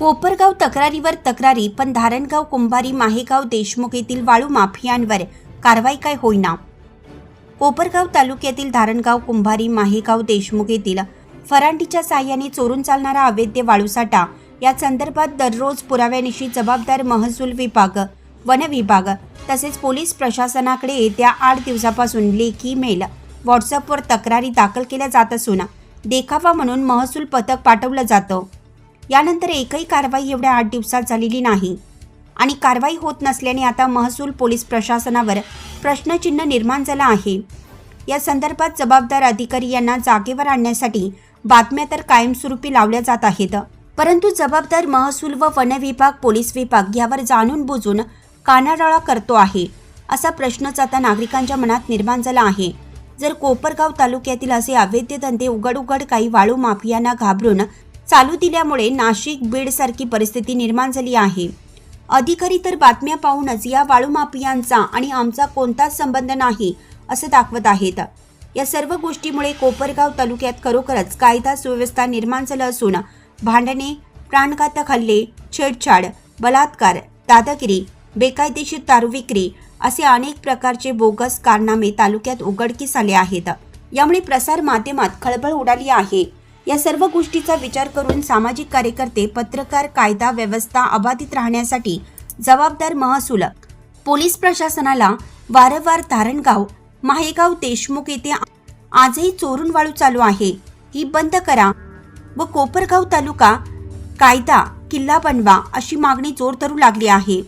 कोपरगाव तक्रारीवर तक्रारी पण धारणगाव कुंभारी माहेगाव देशमुख येथील वाळू माफियांवर कारवाई काय होईना? कोपरगाव तालुक्यातील धारणगाव कुंभारी माहेगाव देशमुख येथील फरांडीच्या साह्याने चोरून चालणारा अवैध वाळूसाठा या संदर्भात दररोज पुराव्यानिशी जबाबदार महसूल विभाग वन विभाग तसेच पोलीस प्रशासनाकडे येत्या आठ दिवसापासून लेखी मेल व्हॉट्सअपवर तक्रारी दाखल केल्या जात असून देखावा म्हणून महसूल पथक पाठवलं जातं. यानंतर एकही कारवाई एवढ्या आठ दिवसात झालेली नाही. आणि कारवाई होत नसल्याने आता महसूल पोलीस प्रशासनावर प्रश्नचिन्ह निर्माण झालं आहे. या संदर्भात जबाबदार अधिकारी यांना जागेवर आणण्यासाठी बातम्या तर कायमस्वरूपी लावल्या जात आहेत. परंतु जबाबदार महसूल व वन विभाग पोलीस विभाग यावर जाणून बुजून कानाडाळा करतो आहे असा प्रश्नच आता नागरिकांच्या मनात निर्माण झाला आहे. जर कोपरगाव तालुक्यातील असे अवैध धंदे उघड उघड काही वाळू माफियांना घाबरून चालू दिल्यामुळे नाशिक बीड सारखी परिस्थिती निर्माण झाली आहे. अधिकारी तर बातम्या पाहूनच या वाळू माफियांचा आणि आमचा कोणताच संबंध नाही असं दाखवत आहेत. या सर्व गोष्टीमुळे कोपरगाव तालुक्यात खरोखरच कायदा सुव्यवस्था निर्माण झालं असून भांडणे प्राणघातक हल्ले छेडछाड बलात्कार दादागिरी बेकायदेशीर दारू विक्री असे अनेक प्रकारचे बोगस कारनामे तालुक्यात उघडकीस आले आहेत. यामुळे प्रसार माध्यमात खळबळ उडाली आहे. या सर्व गोष्टीचा विचार करून सामाजिक कार्यकर्ते पत्रकार कायदा व्यवस्था अबाधित राहण्यासाठी जबाबदार महसूल. पोलीस प्रशासनाला वारंवार धारणगाव माहेगाव देशमुख येथे आजही चोरून वाळू चालू आहे. ही बंद करा व कोपरगाव तालुका कायदा किल्ला बनवा अशी मागणी जोर धरू लागली आहे.